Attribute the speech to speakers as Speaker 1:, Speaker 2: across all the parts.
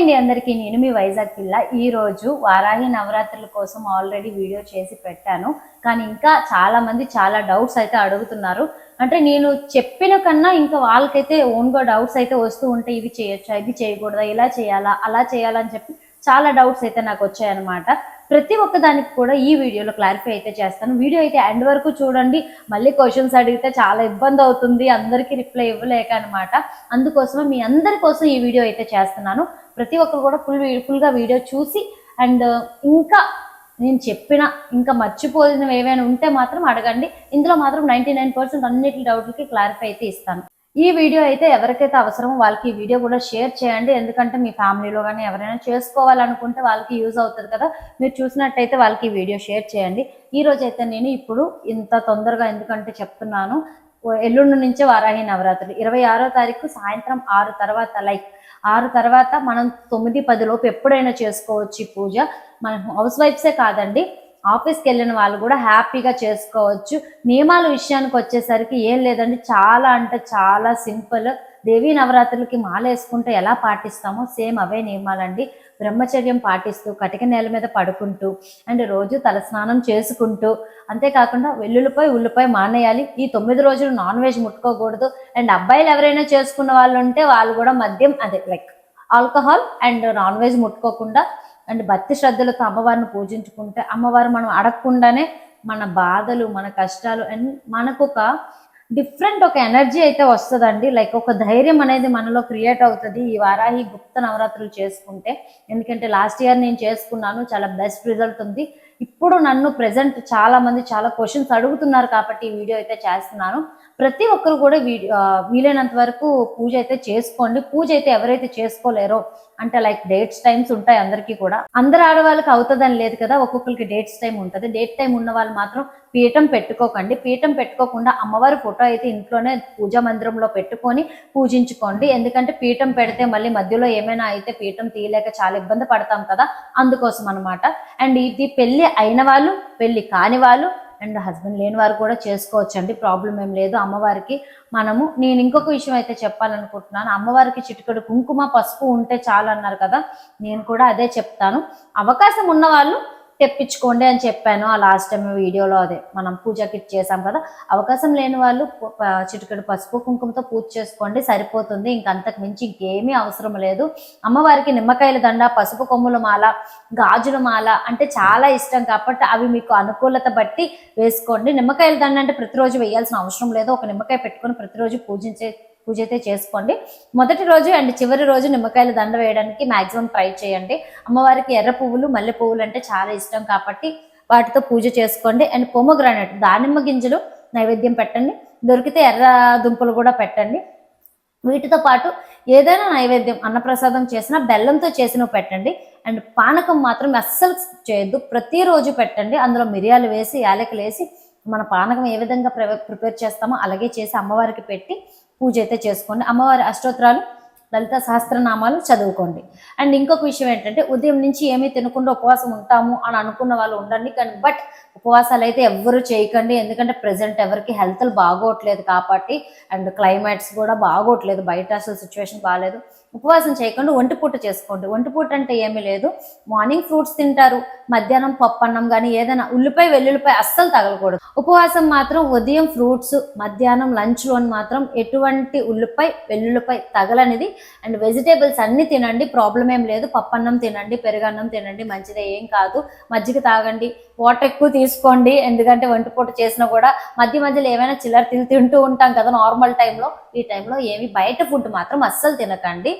Speaker 1: అండి అందరికీ. నేను మీ వైజాగ్ పిల్ల. ఈ రోజు వారాహి నవరాత్రుల కోసం ఆల్రెడీ వీడియో చేసి పెట్టాను. కానీ ఇంకా చాలా మంది చాలా డౌట్స్ అయితే అడుగుతున్నారు. అంటే నేను చెప్పిన కన్నా ఇంకా వాళ్ళకైతే ఓన్గా డౌట్స్ అయితే వస్తూ ఉంటే ఇవి చేయొచ్చా ఇది చేయకూడదా ఇలా చేయాలా అలా చేయాలా అని చెప్పి చాలా డౌట్స్ అయితే నాకు వచ్చాయన్నమాట. ప్రతి ఒక్క దానికి కూడా ఈ వీడియోలో క్లారిఫై అయితే చేస్తాను. వీడియో అయితే ఎండ్ వరకు చూడండి. మళ్ళీ క్వశ్చన్స్ అడిగితే చాలా ఇబ్బంది అవుతుంది. అందరికీ రిప్లై ఇవ్వలేక అనమాట అందుకోసమే మీ అందరి కోసం ఈ వీడియో అయితే చేస్తున్నాను. ప్రతి ఒక్కరు కూడా ఫుల్ ఫుల్గా వీడియో చూసి అండ్ uh, ఇంకా నేను చెప్పిన ఇంకా మర్చిపోయినవి ఏవైనా ఉంటే మాత్రం అడగండి. ఇందులో మాత్రం నైంటీ నైన్ పర్సెంట్ అన్నిటి డౌట్లకి క్లారిఫై అయితే ఇస్తాను. ఈ వీడియో అయితే ఎవరికైతే అవసరమో వాళ్ళకి ఈ వీడియో కూడా షేర్ చేయండి. ఎందుకంటే మీ ఫ్యామిలీలో కానీ ఎవరైనా చేసుకోవాలనుకుంటే వాళ్ళకి యూజ్ అవుతుంది కదా. మీరు చూసినట్టయితే వాళ్ళకి ఈ వీడియో షేర్ చేయండి. ఈ రోజైతే అయితే నేను ఇప్పుడు ఇంత తొందరగా ఎందుకంటే చెప్తున్నాను. ఎల్లుండి నుంచే వారాహి నవరాత్రులు. ఇరవై ఆరో తారీఖు సాయంత్రం ఆరు తర్వాత లైక్ ఆరు తర్వాత మనం తొమ్మిది పది లోపు ఎప్పుడైనా చేసుకోవచ్చు పూజ. మన హౌస్ వైఫ్సే కాదండి ఆఫీస్కి వెళ్ళిన వాళ్ళు కూడా హ్యాపీగా చేసుకోవచ్చు. నియమాల విషయానికి వచ్చేసరికి ఏం లేదండి చాలా అంటే చాలా సింపుల్. దేవీ నవరాత్రులకి మాల వేసుకుంటే ఎలా పాటిస్తామో సేమ్ అవే నియమాలండి. బ్రహ్మచర్యం పాటిస్తూ కటిక నేల మీద పడుకుంటూ అండ్ రోజు తలస్నానం చేసుకుంటూ అంతేకాకుండా వెల్లుల్లిపై ఉల్లిపై మానేయాలి. ఈ తొమ్మిది రోజులు నాన్ వెజ్ ముట్టుకోకూడదు. అండ్ అబ్బాయిలు ఎవరైనా చేసుకున్న వాళ్ళు ఉంటే వాళ్ళు కూడా మద్యం అదే like alcohol and non veg ముట్టుకోకుండా అండ్ భక్తి శ్రద్ధలతో అమ్మవారిని పూజించుకుంటే అమ్మవారు మనం అడగకుండానే మన బాధలు మన కష్టాలు అండ్ మనకు ఒక డిఫరెంట్ ఒక ఎనర్జీ అయితే వస్తుందండి. లైక్ ఒక ధైర్యం అనేది మనలో క్రియేట్ అవుతుంది. ఈ వారాహి గుప్త నవరాత్రులు చేసుకుంటే ఎందుకంటే లాస్ట్ ఇయర్ నేను చేసుకున్నాను చాలా బెస్ట్ రిజల్ట్ ఉంది. ఇప్పుడు నన్ను ప్రజెంట్ చాలా మంది చాలా క్వశ్చన్స్ అడుగుతున్నారు కాబట్టి ఈ వీడియో అయితే చేస్తున్నాను. ప్రతి ఒక్కరు కూడా వీడియో వీలైనంత వరకు పూజ అయితే చేసుకోండి. పూజ అయితే ఎవరైతే చేసుకోలేరో అంటే లైక్ డేట్స్ టైమ్స్ ఉంటాయి అందరికీ కూడా. అందరు ఆడవాళ్ళకి అవుతుందని లేదు కదా ఒక్కొక్కరికి డేట్స్ టైం ఉంటుంది. డేట్ టైం ఉన్న వాళ్ళు మాత్రం పీఠం పెట్టుకోకండి. పీఠం పెట్టుకోకుండా అమ్మవారి ఫోటో అయితే ఇంట్లోనే పూజా మందిరంలో పెట్టుకొని పూజించుకోండి. ఎందుకంటే పీఠం పెడితే మళ్ళీ మధ్యలో ఏమైనా అయితే పీఠం తీయలేక చాలా ఇబ్బంది పడతాం కదా అందుకోసం అనమాట అండ్ ఇది పెళ్ళి అయిన వాళ్ళు పెళ్ళి కాని వాళ్ళు అండ్ హస్బెండ్ లేని వారు కూడా చేసుకోవచ్చు అండి ప్రాబ్లం ఏం లేదు. అమ్మవారికి మనము నేను ఇంకొక విషయం అయితే చెప్పాలనుకుంటున్నాను. అమ్మవారికి చిటికడు కుంకుమ పసుపు ఉంటే చాలు అన్నారు కదా. నేను కూడా అదే చెప్తాను. అవకాశం ఉన్న వాళ్ళు తెప్పించుకోండి అని చెప్పాను ఆ లాస్ట్ టైం వీడియోలో అదే. మనం పూజ కిట్ చేసాం కదా. అవకాశం లేని వాళ్ళు చిటికెడు పసుపు కుంకుమతో పూజ చేసుకోండి సరిపోతుంది. ఇంకంతకు మించి ఇంకేమీ అవసరం లేదు. అమ్మవారికి నిమ్మకాయల దండ పసుపు కొమ్ముల మాల గాజుల మాల అంటే చాలా ఇష్టం కాబట్టి అవి మీకు అనుకూలత బట్టి వేసుకోండి. నిమ్మకాయల దండ అంటే ప్రతిరోజు వేయాల్సిన అవసరం లేదు. ఒక నిమ్మకాయ పెట్టుకొని ప్రతిరోజు పూజించే పూజ అయితే చేసుకోండి. మొదటి రోజు అండ్ చివరి రోజు నిమ్మకాయల దండ వేయడానికి మాక్సిమం ట్రై చేయండి. అమ్మవారికి ఎర్ర పువ్వులు మల్లె పువ్వులు అంటే చాలా ఇష్టం కాబట్టి వాటితో పూజ చేసుకోండి. అండ్ పొమగ్రానైట్ దానిమ్మ గింజలు నైవేద్యం పెట్టండి. దొరికితే ఎర్ర దుంపలు కూడా పెట్టండి. వీటితో పాటు ఏదైనా నైవేద్యం అన్నప్రసాదం చేసినా బెల్లంతో చేసిన పెట్టండి. అండ్ పానకం మాత్రం అస్సలు చేయొద్దు. ప్రతిరోజు పెట్టండి. అందులో మిరియాలు వేసి యాలకులు వేసి మన పానకం ఏ విధంగా ప్రిపే- ప్రిపేర్ చేస్తామో అలాగే చేసి అమ్మవారికి పెట్టి పూజ అయితే చేసుకోండి. అమ్మవారి అష్టోత్తరాలు లలిత సహస్రనామాలు చదువుకోండి. అండ్ ఇంకొక విషయం ఏంటంటే ఉదయం నుంచి ఏమీ తినకుండా ఉపవాసం ఉంటాము అని అనుకున్న వాళ్ళు ఉండండి. కానీ బట్ ఉపవాసాలు అయితే ఎవ్వరూ చేయకండి. ఎందుకంటే ప్రజెంట్ ఎవరికి హెల్త్లు బాగోట్లేదు కాబట్టి అండ్ క్లైమేట్స్ కూడా బాగోట్లేదు. బయట అసలు సిచ్యువేషన్ బాగాలేదు ఉపవాసం చేయకుండా ఒంటిపూట చేసుకోండి. ఒంటిపూట అంటే ఏమీ లేదు. మార్నింగ్ ఫ్రూట్స్ తింటారు. మధ్యాహ్నం పప్పు అన్నం కానీ ఏదైనా ఉల్లిపాయ వెల్లుల్లిపాయ అస్సలు తగలకూడదు. ఉపవాసం మాత్రం ఉదయం ఫ్రూట్స్ మధ్యాహ్నం లంచ్లో మాత్రం ఎటువంటి ఉల్లిపాయ వెల్లుల్లిపాయ తగలనిది. అండ్ వెజిటేబుల్స్ అన్ని తినండి. ప్రాబ్లం ఏం లేదు. పప్పన్నం తినండి పెరుగన్నం తినండి. మంచిదే ఏం కాదు. మజ్జిగ తాగండి. వాటర్ ఎక్కువ తీసుకోండి. ఎందుకంటే ఒంటిపూట చేసినా కూడా మధ్య మధ్యలో ఏమైనా చిల్లర తిని తింటూ ఉంటాం కదా నార్మల్ టైంలో. ఈ టైంలో ఏమి బయట ఫుడ్ మాత్రం అస్సలు తినకండి.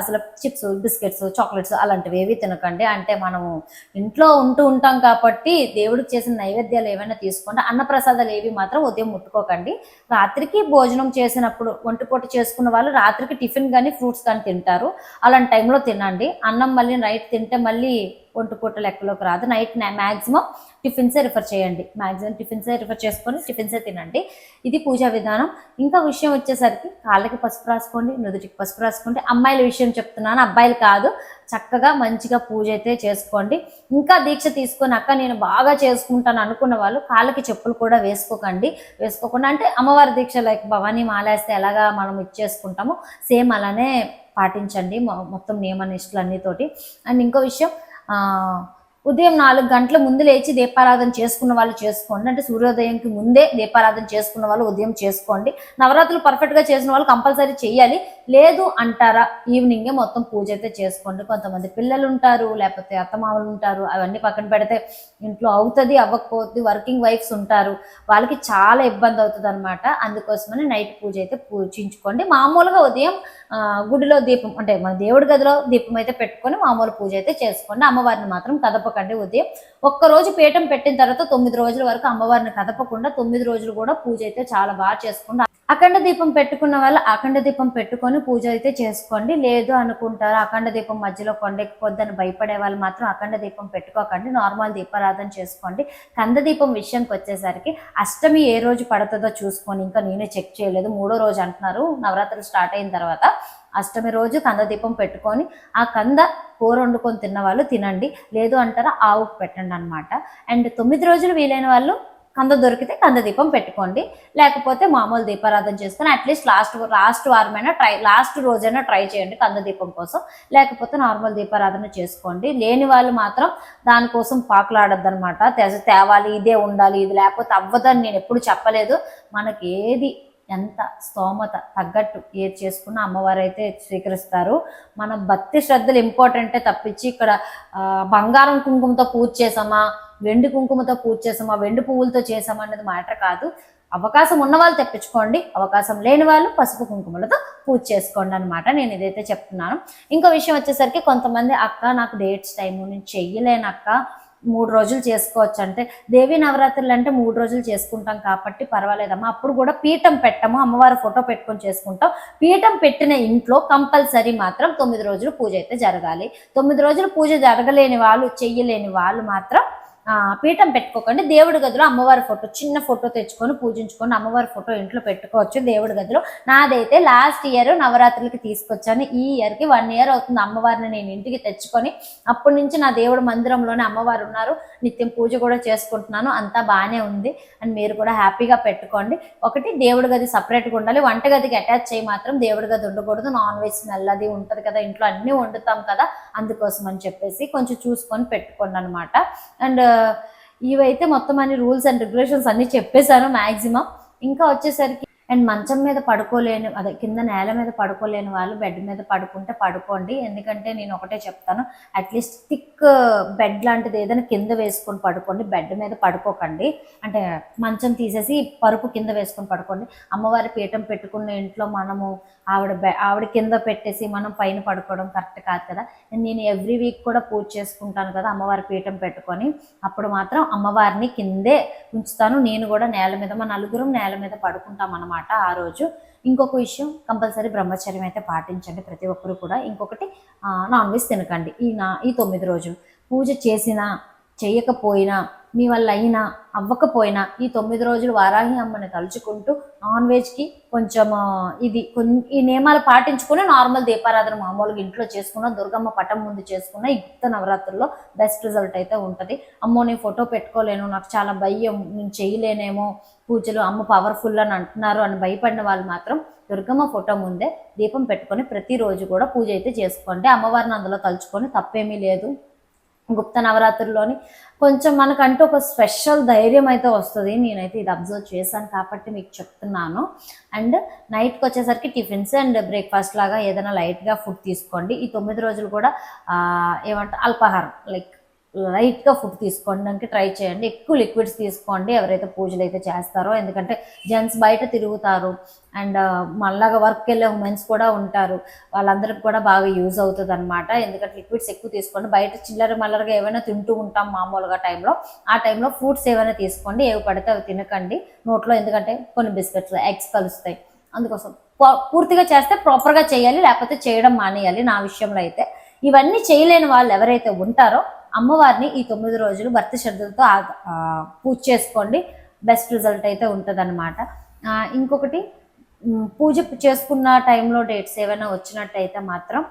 Speaker 1: అసలు చిప్స్ బిస్కెట్స్ చాక్లెట్స్ అలాంటివి ఏవి తినకండి. అంటే మనము ఇంట్లో ఉంటూ ఉంటాం కాబట్టి దేవుడికి చేసిన నైవేద్యాలు ఏమైనా తీసుకోండి. అన్నప్రసాదాలు ఏవి మాత్రం ఉదయం ముట్టుకోకండి. రాత్రికి భోజనం చేసినప్పుడు ఒంటిపూట చేసుకున్న వాళ్ళు రాత్రికి టిఫిన్ కానీ ఫ్రూట్స్ కానీ తింటారు. అలాంటి టైంలో తినండి. అన్నం మళ్ళీ నైట్ తింటే మళ్ళీ ఒంటి పూట లెక్కలోకి రాదు. నైట్ మ్యాక్సిమం టిఫిన్సే రిఫర్ చేయండి. మ్యాక్సిమం టిఫిన్సే రిఫర్ చేసుకొని టిఫిన్సే తినండి. ఇది పూజా విధానం. ఇంకా విషయం వచ్చేసరికి కాళ్ళకి పసుపు రాసుకోండి నుదుటికి పసుపు రాసుకోండి. అమ్మాయిల విషయం చెప్తున్నాను. అబ్బాయిలు కాదు. చక్కగా మంచిగా పూజ అయితే చేసుకోండి. ఇంకా దీక్ష తీసుకున్నాక నేను బాగా చేసుకుంటాను అనుకున్న వాళ్ళు కాళ్ళకి చెప్పులు కూడా వేసుకోకండి. వేసుకోకుండా అంటే అమ్మవారి దీక్ష లైక్ భవానీ మాలేస్తే ఎలాగా మనం ఇచ్చేసుకుంటామో సేమ్ అలానే పాటించండి. మొత్తం నియమ నిష్ఠలు అన్నితోటి. అండ్ ఇంకో విషయం ఉదయం నాలుగు గంటల ముందు లేచి దీపారాధన చేసుకున్న వాళ్ళు చేసుకోండి. అంటే సూర్యోదయంకి ముందే దీపారాధన చేసుకున్న వాళ్ళు ఉదయం చేసుకోండి. నవరాత్రులు పర్ఫెక్ట్గా చేసిన వాళ్ళు కంపల్సరీ చేయాలి. లేదు అంటారా ఈవినింగే మొత్తం పూజ అయితే చేసుకోండి. కొంతమంది పిల్లలు ఉంటారు లేకపోతే అత్తమామలు ఉంటారు అవన్నీ పక్కన పెడితే ఇంట్లో అవుతుంది అవ్వకపోతుంది వర్కింగ్ వైఫ్స్ ఉంటారు. వాళ్ళకి చాలా ఇబ్బంది అవుతుంది అనమాట అందుకోసమని నైట్ పూజ అయితే పూజించుకోండి. మామూలుగా ఉదయం గుడిలో దీపం అంటే మన దేవుడి గదిలో దీపం అయితే పెట్టుకొని మామూలు పూజ అయితే చేసుకోండి. అమ్మవారిని మాత్రం కదపకండి ఉదయం. ఒక్క రోజు పీఠం పెట్టిన తర్వాత తొమ్మిది రోజుల వరకు అమ్మవారిని కదపకుండా తొమ్మిది రోజులు కూడా పూజ అయితే చాలా బాగా చేసుకోండి అఖండ దీపం పెట్టుకున్న వాళ్ళు అఖండ దీపం పెట్టుకొని పూజ అయితే చేసుకోండి. లేదు అనుకుంటారు అఖండ దీపం మధ్యలో కొండెక్కొద్దని భయపడే వాళ్ళు మాత్రం అఖండ దీపం పెట్టుకోకండి. నార్మల్ దీపారాధన చేసుకోండి. కంద దీపం విషయానికి వచ్చేసరికి అష్టమి ఏ రోజు పడుతుందో చూసుకొని ఇంకా నేనే చెక్ చేయలేదు. మూడో రోజు అంటున్నారు. నవరాత్రులు స్టార్ట్ అయిన తర్వాత అష్టమి రోజు కంద దీపం పెట్టుకొని ఆ కంద కూర వండుకొని తిన్న వాళ్ళు తినండి. లేదు అంటారా ఆవుకు పెట్టండి అనమాట అండ్ తొమ్మిది రోజులు వీలైన వాళ్ళు కంద దొరికితే కంద దీపం పెట్టుకోండి. లేకపోతే మామూలు దీపారాధన చేసుకొని అట్లీస్ట్ లాస్ట్ లాస్ట్ వారమైనా ట్రై లాస్ట్ రోజైనా ట్రై చేయండి కంద దీపం కోసం. లేకపోతే నార్మల్ దీపారాధన చేసుకోండి. లేని వాళ్ళు మాత్రం దానికోసం పాకులాడద్దు అనమాట తేవాలి ఇదే ఉండాలి ఇది లేకపోతే అవ్వదని నేను ఎప్పుడు చెప్పలేదు. మనకి ఏది ఎంత స్తోమత తగ్గట్టు ఏది చేసుకున్న అమ్మవారు అయితే స్వీకరిస్తారు. మన భక్తి శ్రద్ధలు ఇంపార్టెంటే తప్పించి ఇక్కడ బంగారం కుంకుమతో పూజ చేసామా వెండి కుంకుమతో పూజ చేసామా వెండి పువ్వులతో చేసామా అనేది మ్యాటర్ కాదు. అవకాశం ఉన్న వాళ్ళు తెప్పించుకోండి. అవకాశం లేని వాళ్ళు పసుపు కుంకుమలతో పూజ చేసుకోండి అనమాట నేను ఇదైతే చెప్తున్నాను. ఇంకో విషయం వచ్చేసరికి కొంతమంది అక్క నాకు డేట్స్ టైము నేను చెయ్యలేనక్క. మూడు రోజులు చేసుకోవచ్చు. అంటే దేవి నవరాత్రులు అంటే మూడు రోజులు చేసుకుంటాం కాబట్టి పర్వాలేదమ్మా. అప్పుడు కూడా పీఠం పెట్టము అమ్మవారి ఫోటో పెట్టుకొని చేసుకుంటాం. పీఠం పెట్టిన ఇంట్లో కంపల్సరీ మాత్రం తొమ్మిది రోజులు పూజ అయితే జరగాలి. తొమ్మిది రోజులు పూజ జరగలేని వాళ్ళు చెయ్యలేని వాళ్ళు మాత్రం పీఠం పెట్టుకోకండి. దేవుడి గదిలో అమ్మవారి ఫోటో చిన్న ఫోటో తెచ్చుకొని పూజించుకొని అమ్మవారి ఫోటో ఇంట్లో పెట్టుకోవచ్చు. దేవుడి గదిలో. నాదైతే లాస్ట్ ఇయర్ నవరాత్రులకి తీసుకొచ్చాను. ఈ ఇయర్కి వన్ ఇయర్ అవుతుంది అమ్మవారిని నేను ఇంటికి తెచ్చుకొని. అప్పటి నుంచి నా దేవుడు మందిరంలోనే అమ్మవారు ఉన్నారు. నిత్యం పూజ కూడా చేసుకుంటున్నాను. అంతా బాగానే ఉంది. అండ్ మీరు కూడా హ్యాపీగా పెట్టుకోండి. ఒకటి దేవుడి గది సపరేట్గా ఉండాలి. వంట గదికి అటాచ్ చేయి మాత్రం దేవుడి గది ఉండకూడదు. నాన్ వెజ్ స్మెల్ అది ఉంటుంది కదా. ఇంట్లో అన్నీ వండుతాం కదా. అందుకోసం అని చెప్పేసి కొంచెం చూసుకొని పెట్టుకోండి అనమాట అండ్ ఇవైతే మొత్తం అన్ని రూల్స్ అండ్ రెగ్యులేషన్స్ అన్ని చెప్పేశాను మాక్సిమం. ఇంకా వచ్చేసరికి అండ్ మంచం మీద పడుకోలేని అదే కింద నేల మీద పడుకోలేని వాళ్ళు బెడ్ మీద పడుకుంటే పడుకోండి. ఎందుకంటే నేను ఒకటే చెప్తాను అట్లీస్ట్ థిక్ బెడ్ లాంటిది ఏదైనా కింద వేసుకొని పడుకోండి బెడ్ మీద పడుకోకండి. అంటే మంచం తీసేసి పరుపు కింద వేసుకొని పడుకోండి. అమ్మవారి పీఠం పెట్టుకున్న ఇంట్లో మనము ఆవిడ బె ఆవిడ కింద పెట్టేసి మనం పైన పడుకోవడం కరెక్ట్ కాదు కదా. నేను ఎవ్రీ వీక్ కూడా పూజ చేసుకుంటాను కదా అమ్మవారి పీఠం పెట్టుకొని. అప్పుడు మాత్రం అమ్మవారిని కిందే ఉంచుతాను. నేను కూడా నేల మీద మా నలుగురం నేల మీద పడుకుంటాం అనమాట ఆ రోజు. ఇంకొక విషయం కంపల్సరీ బ్రహ్మచర్యం అయితే పాటించండి. ప్రతి ఒక్కరు కూడా ఇంకొకటి నాన్ వెజ్ తినకండి. ఈ నా ఈ తొమ్మిది రోజులు. పూజ చేసినా చేయకపోయినా మీ వల్ల అయినా అవ్వకపోయినా ఈ తొమ్మిది రోజులు వారాహి అమ్మని తలుచుకుంటూ నాన్ వెజ్కి కొంచెం ఇది కొన్ని ఈ నియమాలు పాటించుకుని నార్మల్ దీపారాధన మామూలుగా ఇంట్లో చేసుకున్న దుర్గమ్మ పటం ముందు చేసుకున్న ఈ గుప్త నవరాత్రుల్లో బెస్ట్ రిజల్ట్ అయితే ఉంటుంది. అమ్మో నేను ఫోటో పెట్టుకోలేను నాకు చాలా భయం నేను చేయలేనేమో పూజలు అమ్మ పవర్ఫుల్ అని అంటున్నారు అని భయపడిన వాళ్ళు మాత్రం దుర్గమ్మ ఫోటో ముందే దీపం పెట్టుకొని ప్రతిరోజు కూడా పూజ అయితే చేసుకోండి. అమ్మవారిని అందులో తలుచుకొని తప్పేమీ లేదు. గుప్త నవరాత్రుల్లోని కొంచెం మనకంటూ ఒక స్పెషల్ ధైర్యం అయితే వస్తుంది. నేనైతే ఇది అబ్జర్వ్ చేశాను కాబట్టి మీకు చెప్తున్నాను. అండ్ నైట్కి వచ్చేసరికి టిఫిన్స్ అండ్ బ్రేక్ఫాస్ట్ లాగా ఏదైనా లైట్గా ఫుడ్ తీసుకోండి. ఈ తొమ్మిది రోజులు కూడా ఏమంటారు అల్పాహారం లైక్ లైట్గా ఫుడ్ తీసుకోవడానికి ట్రై చేయండి. ఎక్కువ లిక్విడ్స్ తీసుకోండి. ఎవరైతే పూజలు అయితే చేస్తారో. ఎందుకంటే జెంట్స్ బయట తిరుగుతారు. అండ్ మళ్ళాగా వర్క్ వెళ్ళే ఉమెన్స్ కూడా ఉంటారు. వాళ్ళందరికి కూడా బాగా యూజ్ అవుతుంది అనమాట ఎందుకంటే లిక్విడ్స్ ఎక్కువ తీసుకోండి. బయట చిల్లర మల్లరగా ఏమైనా తింటూ ఉంటాం మామూలుగా టైంలో. ఆ టైంలో ఫ్రూట్స్ ఏమైనా తీసుకోండి. ఏవి పడితే అవి తినకండి. నోట్లో ఎందుకంటే కొన్ని బిస్కెట్స్ ఎగ్స్ కలుస్తాయి. అందుకోసం పూర్తిగా చేస్తే ప్రాపర్గా చేయాలి. లేకపోతే చేయడం మానేయాలి నా విషయంలో అయితే. ఇవన్నీ చేయలేని వాళ్ళు ఎవరైతే ఉంటారో అమ్మవారిని ఈ తొమ్మిది రోజులు భక్తి శ్రద్ధలతో పూజ చేసుకోండి. బెస్ట్ రిజల్ట్ అయితే ఉంటుంది ఇంకొకటి పూజ చేసుకున్న టైంలో డేట్స్ ఏమైనా వచ్చినట్టయితే మాత్రం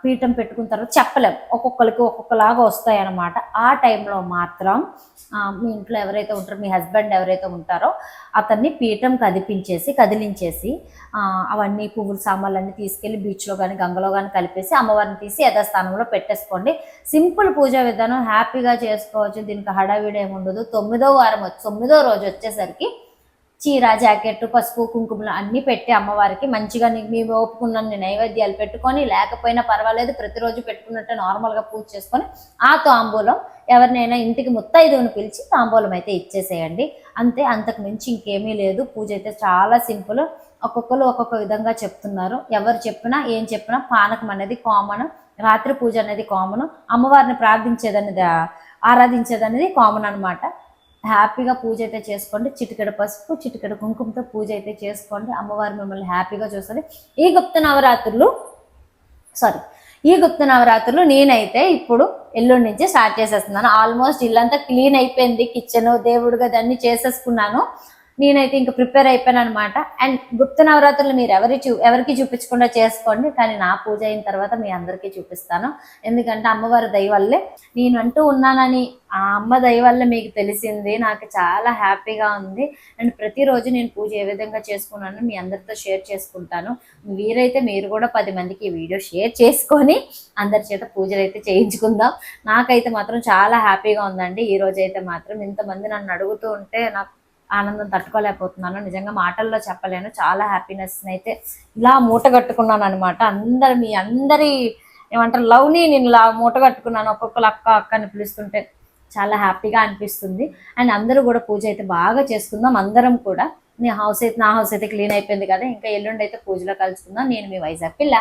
Speaker 1: పీఠం పెట్టుకున్న తర్వాత చెప్పలేం. ఒక్కొక్కరికి ఒక్కొక్కలాగా వస్తాయి అన్నమాట ఆ టైంలో మాత్రం మీ ఇంట్లో ఎవరైతే ఉంటారో మీ హస్బెండ్ ఎవరైతే ఉంటారో అతన్ని పీఠం కదిపించేసి కదిలించేసి అవన్నీ పువ్వుల సామాన్లన్నీ తీసుకెళ్ళి బీచ్లో కానీ గంగలో కానీ కలిపేసి అమ్మవారిని తీసి యథాస్థానంలో పెట్టేసుకోండి. సింపుల్ పూజా విధానం హ్యాపీగా చేసుకోవచ్చు. దీనికి హడావిడి ఏమి ఉండదు. తొమ్మిదో వారం తొమ్మిదో రోజు వచ్చేసరికి చీర జాకెట్ పసుపు కుంకుమలు అన్నీ పెట్టి అమ్మవారికి మంచిగా నీ- మీ ఓపుకున్న నైవేద్యాలు పెట్టుకొని లేకపోయినా పర్వాలేదు ప్రతిరోజు పెట్టుకున్నట్టు నార్మల్గా పూజ చేసుకొని ఆ తాంబూలం ఎవరినైనా ఇంటికి ముత్తైదువుని పిలిచి తాంబూలం అయితే ఇచ్చేసేయండి. అంతే అంతకు మించి ఇంకేమీ లేదు. పూజ అయితే చాలా సింపుల్. ఒక్కొక్కరు ఒక్కొక్క విధంగా చెప్తున్నారు. ఎవరు చెప్పినా ఏం చెప్పినా పానకం అనేది కామన్ రాత్రి పూజ అనేది కామన్ అమ్మవారిని ప్రార్థించేదనేది ఆరాధించేదనేది కామన్ అనమాట హ్యాపీగా పూజ అయితే చేసుకోండి. చిటికెడ పసుపు చిటికెడ కుంకుమతో పూజ అయితే చేసుకోండి. అమ్మవారు మిమ్మల్ని హ్యాపీగా చూస్తుంది ఈ గుప్త నవరాత్రులు సారీ ఈ గుప్త నవరాత్రులు నేనైతే ఇప్పుడు ఎల్లుండి నుంచి స్టార్ట్ చేసేస్తున్నాను. ఆల్మోస్ట్ ఇల్లంతా క్లీన్ అయిపోయింది. కిచెన్ దేవుడు గది అన్ని చేసేసుకున్నాను. నేనైతే ఇంకా ప్రిపేర్ అయిపోయాను అనమాట అండ్ గుప్త నవరాత్రులు మీరు ఎవరి చూ ఎవరికి చూపించకుండా చేసుకోండి కానీ నా పూజ అయిన తర్వాత మీ అందరికీ చూపిస్తాను. ఎందుకంటే అమ్మవారి దయ వల్లే నేను అంటూ ఉన్నానని ఆ అమ్మ దయ వల్ల మీకు తెలిసింది. నాకు చాలా హ్యాపీగా ఉంది. అండ్ ప్రతిరోజు నేను పూజ ఏ విధంగా చేసుకున్నాను మీ అందరితో షేర్ చేసుకుంటాను. వీరైతే మీరు కూడా పది మందికి ఈ వీడియో షేర్ చేసుకొని అందరి చేత పూజలు అయితే చేయించుకుందాం. నాకైతే మాత్రం చాలా హ్యాపీగా ఉందండి. ఈ రోజు అయితే మాత్రం ఇంతమంది నన్ను అడుగుతూ ఉంటే నాకు ఆనందం తట్టుకోలేకపోతున్నాను. నిజంగా మాటల్లో చెప్పలేను. చాలా హ్యాపీనెస్ అయితే ఇలా మూట కట్టుకున్నాను అనమాట అందరు మీ అందరి ఏమంటారు లవ్ని నేను ఇలా మూట కట్టుకున్నాను. ఒక్కొక్కరు అక్క అక్క అని పిలుస్తుంటే చాలా హ్యాపీగా అనిపిస్తుంది. అండ్ అందరూ కూడా పూజ అయితే బాగా చేసుకుందాం. అందరం కూడా. నీ హౌస్ అయితే నా హౌస్ అయితే క్లీన్ అయిపోయింది కదా. ఇంకా ఎల్లుండి అయితే పూజలో కలుసుకుందాం. నేను మీ వైజాగ్ పిల్ల.